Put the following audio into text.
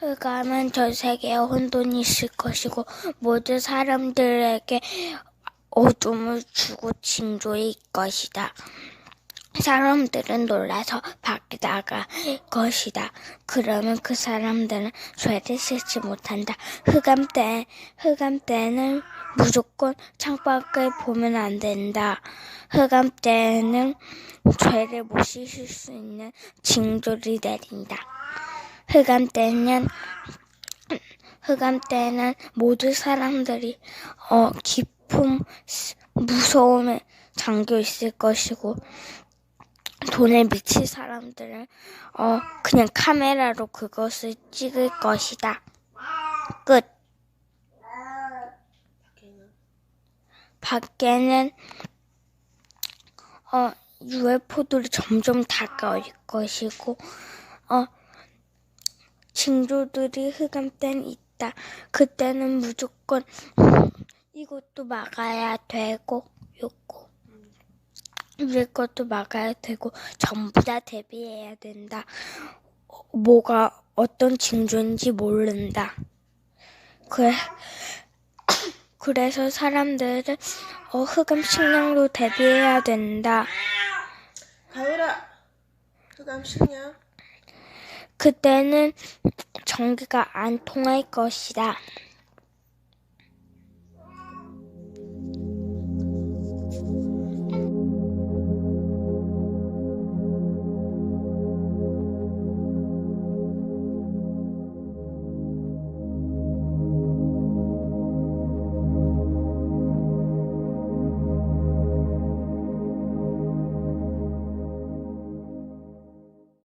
흑암은 전 세계에 혼돈이 있을 것이고 모든 사람들에게 어둠을 주고 징조일 것이다. 사람들은 놀라서 밖에 나갈 것이다. 그러면 그 사람들은 죄를 짓지 못한다. 흑암 때, 흑암 때는 무조건 창밖을 보면 안 된다. 흑암 때는 죄를 못 씻을 수 있는 징조를 내린다. 흑암 때는 흑암 때는 모든 사람들이 어 깊은 무서움에 잠겨 있을 것이고 돈에 미칠 사람들은 어 그냥 카메라로 그것을 찍을 것이다. 끝. 밖에는 어 UFO들이 점점 다가올 것이고 어 징조들이 흑암 때는 있다. 그때는 무조건 이것도 막아야 되고 요거 위에 것도 막아야 되고 전부 다 대비해야 된다. 어, 뭐가 어떤 징조인지 모른다. 그래 그래서 사람들은 어, 흑암 식량도 대비해야 된다. 가율아, 흑암 식량. 그때는 전기가 안 통할 것이다.